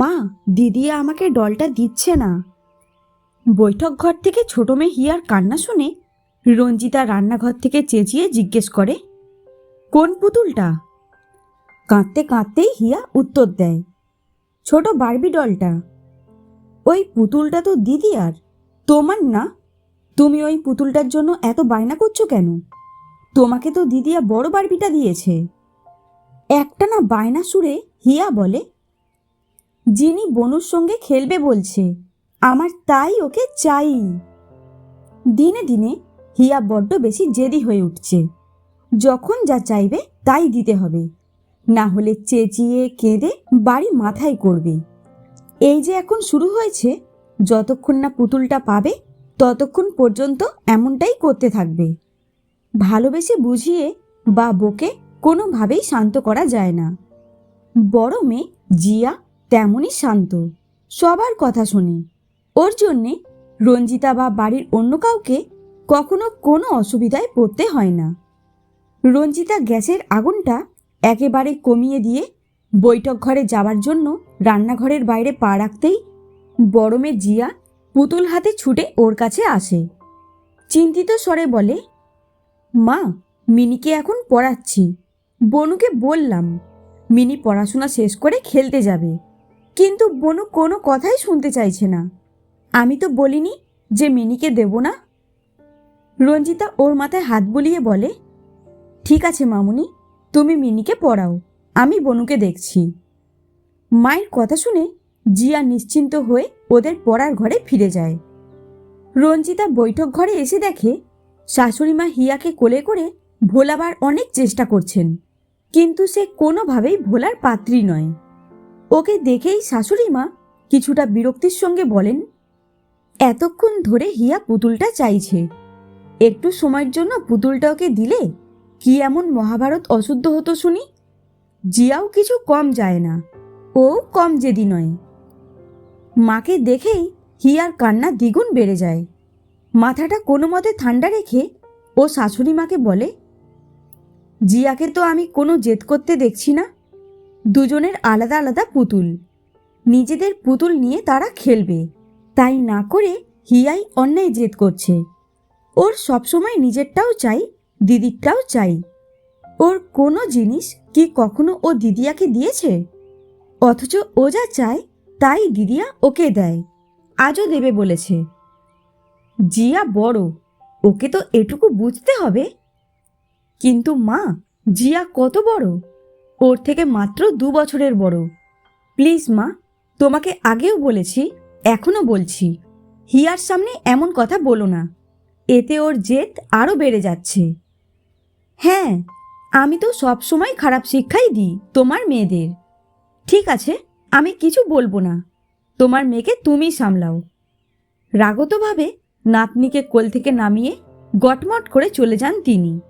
মা, দিদি আমাকে ডলটা দিচ্ছে না। বৈঠক ঘর থেকে ছোট মেয়ে হিয়ার কান্না শুনে রঞ্জিতা রান্নাঘর থেকে চেঁচিয়ে জিজ্ঞেস করে, কোন পুতুলটা? কাঁদতে কাঁদতেই হিয়া উত্তর দেয়, ছোট বারবি ডলটা। ওই পুতুলটা তো দিদি আর, তোমার না? তুমি ওই পুতুলটার জন্য এত বায়না করছ কেন? তোমাকে তো দিদিয়া বড় বারবিটা দিয়েছে। একটা না বায়না সুরে হিয়া বলে যিনি বনুর সঙ্গে খেলবে বলছে, আমার তাই ওকে চাই। দিনে দিনে হিয়া বড্ড বেশি জেদি হয়ে উঠছে। যখন যা চাইবে তাই দিতে হবে। না হলে চেঁচিয়ে, কেঁদে বাড়ি মাথায় করবে। এই যে এখন শুরু হয়েছে, যতক্ষণ না পুতুলটা পাবে, ততক্ষণ পর্যন্ত এমনটাই করতে থাকবে। ভালোবেসে বুঝিয়ে বা বকে কোনোভাবেই শান্ত করা যায় না। বড় মেয়ে জিয়া তেমনই শান্ত। সবার কথা শোনে। ওর জন্যে রঞ্জিতা বা বাড়ির অন্য কাউকে কখনো কোনো অসুবিধায় পড়তে হয় না। রঞ্জিতা গ্যাসের আগুনটা একেবারে কমিয়ে দিয়ে বৈঠক ঘরে যাওয়ার জন্য রান্নাঘরের বাইরে পা রাখতেই বড়মে জিয়া পুতুল হাতে ছুটে ওর কাছে আসে। চিন্তিত স্বরে বলে, মা, মিনিকে এখন পড়াচ্ছি। বনুকে বললাম, মিনি পড়াশোনা শেষ করে খেলতে যাবে। কিন্তু বনু কোনো কথাই শুনতে চাইছে না। আমি তো বলিনি যে মিনিকে দেব না। রঞ্জিতা ওর মাথায় হাত বুলিয়ে বলে, ঠিক আছে মামুনি, তুমি মিনিকে পড়াও, আমি বনুকে দেখছি মায়ের কথা শুনে জিয়া নিশ্চিন্ত হয়ে ওদের পড়ার ঘরে ফিরে যায়। রঞ্জিতা বৈঠক ঘরে এসে দেখে শাশুড়িমা হিয়াকে কোলে করে ভোলাবার অনেক চেষ্টা করছেন, কিন্তু সে কোনোভাবেই ভোলার পাত্রী নয়। ওকে দেখেই শাশুড়িমা কিছুটা বিরক্তির সঙ্গে বলেন, এতক্ষণ ধরে হিয়া পুতুলটা চাইছে। একটু সময়ের জন্য পুতুলটা ওকে দিলে কি এমন মহাভারত অশুদ্ধ হতো শুনি? জিয়াও কিছু কম যায় না, ও কম জেদি নয়। মাকে দেখেই হিয়ার কান্না দ্বিগুণ বেড়ে যায়। মাথাটা কোনো মতে ঠান্ডা রেখে ও শাশুড়ি মাকে বলে, জিয়াকে তো আমি কোনো জেদ করতে দেখছি না। দুজনের আলাদা আলাদা পুতুল। নিজেদের পুতুল নিয়ে তারা খেলবে। তাই না করে হিয়াই অন্যায় জেদ করছে। ওর সবসময় নিজেরটাও চাই, দিদিরটাও চাই। ওর কোনো জিনিস কি কখনো ও দিদিয়াকে দিয়েছে? অথচ ও যা চায়, তাই দিদিয়া ওকে দেয়। আজও দেবে বলেছে। জিয়া বড়, ওকে তো এটুকু বুঝতে হবে। কিন্তু মা, জিয়া কত বড়? ওর থেকে মাত্র দু বছরের বড়। প্লিজ মা, তোমাকে আগেও বলেছি, এখনও বলছি। হিয়ার সামনে এমন কথা বলো না। এতে ওর জেদ আরও বেড়ে যাচ্ছে। হ্যাঁ আমি তো সব সময় খারাপ শিক্ষাই দিই তোমার মেয়েদের। ঠিক আছে, আমি কিছু বলব না। তোমার মেয়েকে তুমি সামলাও। রাগতভাবে নাতনিকে কোল থেকে নামিয়ে গটমট করে চলে যান তিনি।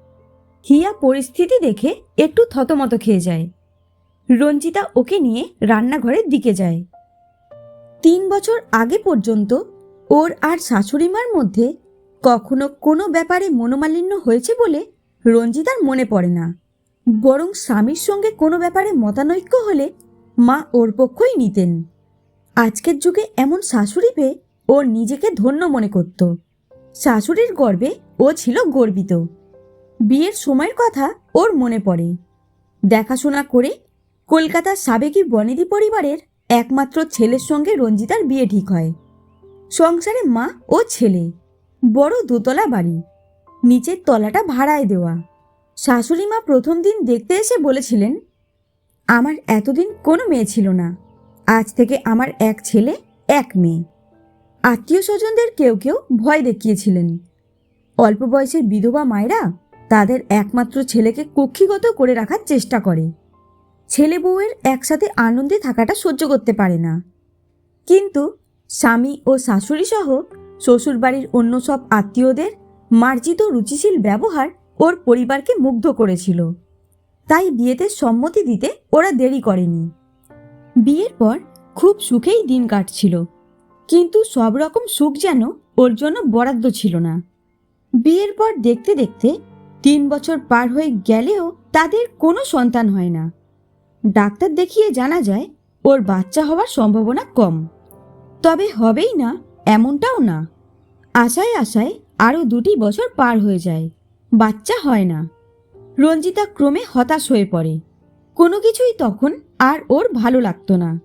হিয়া পরিস্থিতি দেখে একটু থতমত খেয়ে যায়। রঞ্জিতা ওকে নিয়ে রান্নাঘরের দিকে যায়। তিন বছর আগে পর্যন্ত ওর আর শাশুড়িমার মধ্যে কখনো কোনো ব্যাপারে মনোমালিন্য হয়েছে বলে রঞ্জিতার মনে পড়ে না। বরং স্বামীর সঙ্গে কোনো ব্যাপারে মতানৈক্য হলে মা ওর পক্ষই নিতেন। আজকের যুগে এমন শাশুড়ি পেয়ে ও নিজেকে ধন্য মনে করত। শাশুড়ির গর্বে ও ছিল গর্বিত। বিয়ের সময়ের কথা ওর মনে পড়ে। দেখাশোনা করে কলকাতার সাবেকি বনেদি পরিবারের একমাত্র ছেলের সঙ্গে রঞ্জিতার বিয়ে ঠিক হয়। সংসারে মা ও ছেলে, বড় দোতলা বাড়ি, নিচের তলাটা ভাড়ায় দেওয়া। শাশুড়ি মা প্রথম দিন দেখতে এসে বলেছিলেন, আমার এতদিন কোনো মেয়ে ছিল না, আজ থেকে আমার এক ছেলে, এক মেয়ে। আত্মীয় স্বজনদের কেউ কেউ ভয় দেখিয়েছিলেন। অল্প বয়সের বিধবা মায়েরা তাদের একমাত্র ছেলেকে কক্ষিগত করে রাখার চেষ্টা করে। ছেলে বউয়ের একসাথে আনন্দে থাকাটা সহ্য করতে পারে না। কিন্তু স্বামী ও শাশুড়ি সহ শ্বশুরবাড়ির অন্য সব আত্মীয়দের মার্জিত রুচিশীল ব্যবহার ওর পরিবারকে মুগ্ধ করেছিল। তাই বিয়েতে সম্মতি দিতে ওরা দেরি করেনি। বিয়ের পর খুব সুখেই দিন কাটছিল। কিন্তু সব রকম সুখ যেন ওর জন্য বরাদ্দ ছিল না। বিয়ের পর দেখতে দেখতে তিন বছর পার হয়ে গেলেও তাদের কোনো সন্তান হয় না। ডাক্তার দেখিয়ে জানা যায়, ওর বাচ্চা হওয়ার সম্ভাবনা কম। তবে হবেই না, এমনটাও না। আশায় আশায় আরও দুটি বছর পার হয়ে যায়, বাচ্চা হয় না। রঞ্জিতা ক্রমে হতাশ হয়ে পড়ে। কোনো কিছুই তখন আর ওর ভালো লাগতো না।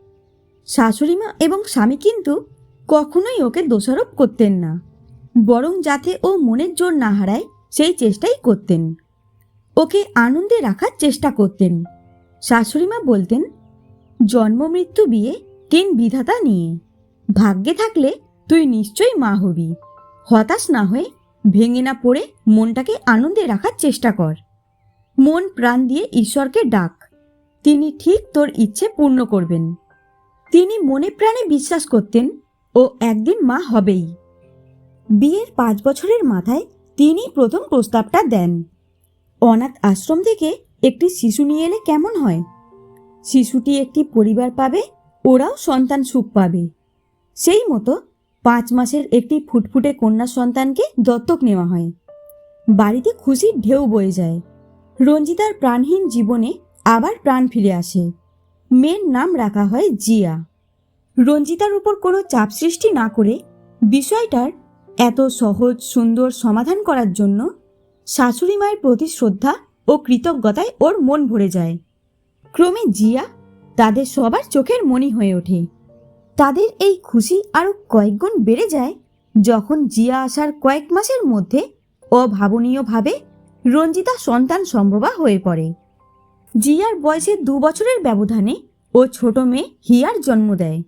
শাশুড়িমা এবং স্বামী কিন্তু কখনোই ওকে দোষারোপ করতেন না। বরং যাতে ও মনের জোর না হারায় সেই চেষ্টাই করতেন। ওকে আনন্দে রাখার চেষ্টা করতেন। শাশুড়িমা বলতেন, জন্ম, মৃত্যু, বিয়ে তিন বিধাতা নিয়ে? ভাগ্যে থাকলে তুই নিশ্চয়ই মা হবি। হতাশ না হয়ে ভেঙে না পড়ে মনটাকে আনন্দে রাখার চেষ্টা কর। মন প্রাণ দিয়ে ঈশ্বরকে ডাক। তিনি ঠিক তোর ইচ্ছে পূর্ণ করবেন। তিনি মনে প্রাণে বিশ্বাস করতেন, ও একদিন মা হবেই। বিয়ের পাঁচ বছরের মাথায় তিনি প্রথম প্রস্তাবটা দেন। অনাথ আশ্রম থেকে একটি শিশু নিয়ে এলে কেমন হয়? শিশুটি একটি পরিবার পাবে, ওরাও সন্তান সুখ পাবে। সেই মতো পাঁচ মাসের একটি ফুটফুটে কন্যা সন্তানকে দত্তক নেওয়া হয়। বাড়িতে খুশির ঢেউ বয়ে যায়। রঞ্জিতার প্রাণহীন জীবনে আবার প্রাণ ফিরে আসে। মেয়ের নাম রাখা হয় জিয়া। রঞ্জিতার উপর কোনো চাপ সৃষ্টি না করে বিষয়টার এত সহজ, সুন্দর সমাধান করার জন্য শাশুড়ি মায়ের প্রতি শ্রদ্ধা ও কৃতজ্ঞতায় ওর মন ভরে যায়। ক্রমে জিয়া তাদের সবার চোখের মনি হয়ে ওঠে। তাদের এই খুশি আরও কয়েকগুণ বেড়ে যায় যখন জিয়া আসার কয়েক মাসের মধ্যে অভাবনীয়ভাবে রঞ্জিতা সন্তান সম্ভবা হয়ে পড়ে। জিয়ার বয়সে দু বছরের ব্যবধানে ও ছোট মেয়ে হিয়ার জন্ম দেয়।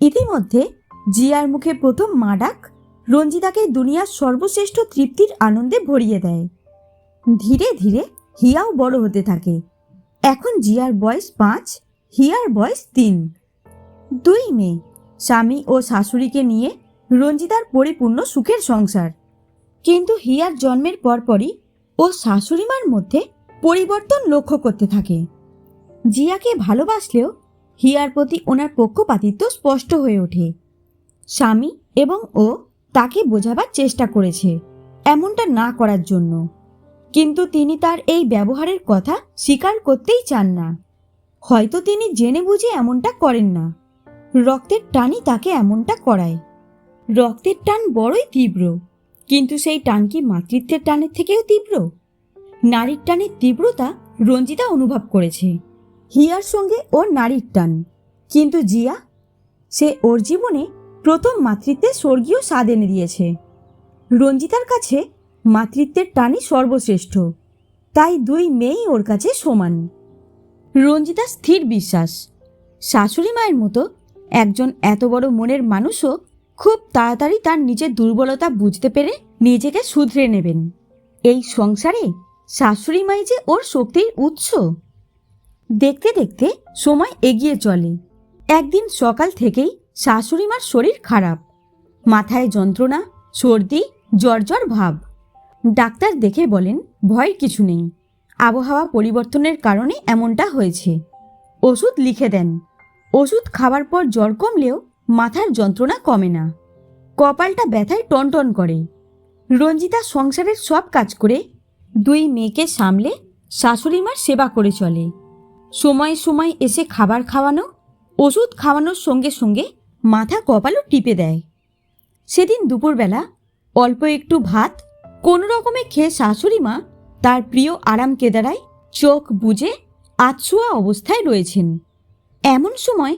ইতিমধ্যে জিয়ার মুখে প্রথম মা ডাক রঞ্জিতাকে দুনিয়ার সর্বশ্রেষ্ঠ তৃপ্তির আনন্দে ভরিয়ে দেয়। ধীরে ধীরে হিয়াও বড় হতে থাকে। এখন জিয়ার বয়স পাঁচ, হিয়ার বয়স তিন। দুই মেয়ে স্বামী ও শাশুড়িকে নিয়ে রঞ্জিতার পরিপূর্ণ সুখের সংসার। কিন্তু হিয়ার জন্মের পরপরই ও শাশুড়িমার মধ্যে পরিবর্তন লক্ষ্য করতে থাকে। জিয়াকে ভালোবাসলেও হিয়ার প্রতি ওনার পক্ষপাতিত্ব স্পষ্ট হয়ে ওঠে। স্বামী এবং ও তাকে বোঝাবার চেষ্টা করেছে, এমনটা না করার জন্য। কিন্তু তিনি তার এই ব্যবহারের কথা স্বীকার করতেই চান না। হয়তো তিনি জেনে বুঝে এমনটা করেন না। রক্তের টানই তাকে এমনটা করায়। রক্তের টান বড়ই তীব্র, কিন্তু সেই টান কি মাতৃত্বের টানের থেকেও তীব্র? নারীর টানের তীব্রতা রঞ্জিতা অনুভব করেছে। হিয়ার সঙ্গে ওর নারীর টান, কিন্তু জিয়া, সে ওর জীবনে প্রথম মাতৃত্বের স্বর্গীয় স্বাদ এনে দিয়েছে। রঞ্জিতার কাছে মাতৃত্বের টানই সর্বশ্রেষ্ঠ। তাই দুই মেয়েই ওর কাছে সমান। রঞ্জিতা স্থির বিশ্বাস। শাশুড়ি মায়ের মতো একজন এত বড় মনের মানুষও খুব তাড়াতাড়ি তার নিজের দুর্বলতা বুঝতে পেরে নিজেকে শুধরে নেবেন। এই সংসারে শাশুড়ি মাই যে ওর শক্তির উৎস। দেখতে দেখতে সময় এগিয়ে চলে। একদিন সকাল থেকেই শাশুড়ি মার শরীর খারাপ। মাথায় যন্ত্রণা, সর্দি, জ্বর জ্বর ভাব। ডাক্তার দেখে বলেন, ভয়ের কিছু নেই। আবহাওয়া পরিবর্তনের কারণে এমনটা হয়েছে। ওষুধ লিখে দেন। ওষুধ খাওয়ার পর জ্বর কমলেও মাথার যন্ত্রণা কমে না। কপালটা ব্যথায় টনটন করে। রঞ্জিতা সংসারের সব কাজ করে দুই মেয়েকে সামলে শাশুড়ি মার সেবা করে চলে। সময় সময় এসে খাবার খাওয়ানো, ওষুধ খাওয়ানোর সঙ্গে সঙ্গে মাথা কপালও টিপে দেয়। সেদিন দুপুরবেলা অল্প একটু ভাত কোনো রকমে খেয়ে শাশুড়ি মা তার প্রিয় আরাম কেদারায় চোখ বুজে আতশোয়া অবস্থায় রয়েছেন। এমন সময়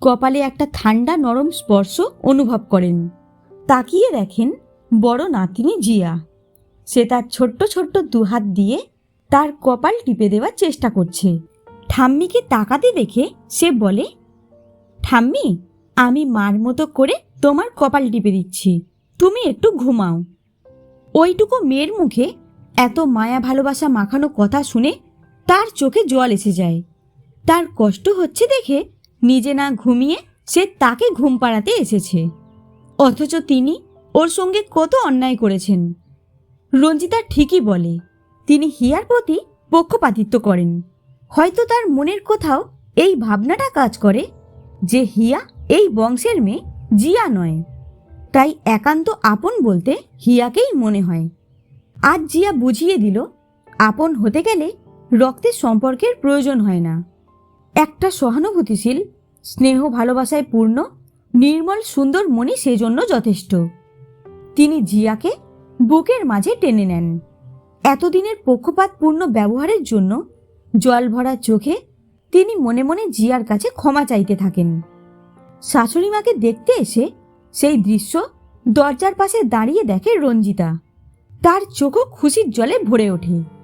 কপালে একটা ঠান্ডা নরম স্পর্শ অনুভব করেন। তাকিয়ে দেখেন বড় নাতিনি জিয়া। সে তার ছোট্ট ছোট্ট দুহাত দিয়ে তার কপাল টিপে দেওয়ার চেষ্টা করছে। ঠাম্মিকে তাকাতে দেখে সে বলে, ঠাম্মি আমি মার মতো করে তোমার কপাল টিপে দিচ্ছি। তুমি একটু ঘুমাও। ওইটুকু মেয়ের মুখে এত মায়া ভালোবাসা মাখানো কথা শুনে তার চোখে জল এসে যায়। তার কষ্ট হচ্ছে দেখে নিজে না ঘুমিয়ে সে তাকে ঘুম পাড়াতে এসেছে। অথচ তিনি ওর সঙ্গে কত অন্যায় করেছেন। রঞ্জিতা ঠিকই বলে, তিনি হিয়ার প্রতি পক্ষপাতিত্ব করেন। হয়তো তার মনের কোথাও এই ভাবনাটা কাজ করে যে হিয়া এই বংশের মেয়ে জিয়া নয়। তাই একান্ত আপন বলতে হিয়াকেই মনে হয়। আজ জিয়া বুঝিয়ে দিল, আপন হতে গেলে রক্তের সম্পর্কের প্রয়োজন হয় না। একটা সহানুভূতিশীল, স্নেহ ভালোবাসায় পূর্ণ, নির্মল, সুন্দর মনি সেজন্য যথেষ্ট। তিনি জিয়াকে বুকের মাঝে টেনে নেন। এতদিনের পক্ষপাতপূর্ণ ব্যবহারের জন্য জল ভরা চোখে তিনি মনে মনে জিয়ার কাছে ক্ষমা চাইতে থাকেন। শাশুড়ি মাকে দেখতে এসে সেই দৃশ্য দরজার পাশে দাঁড়িয়ে দেখে রঞ্জিতা। তার চোখও খুশির জলে ভরে ওঠে।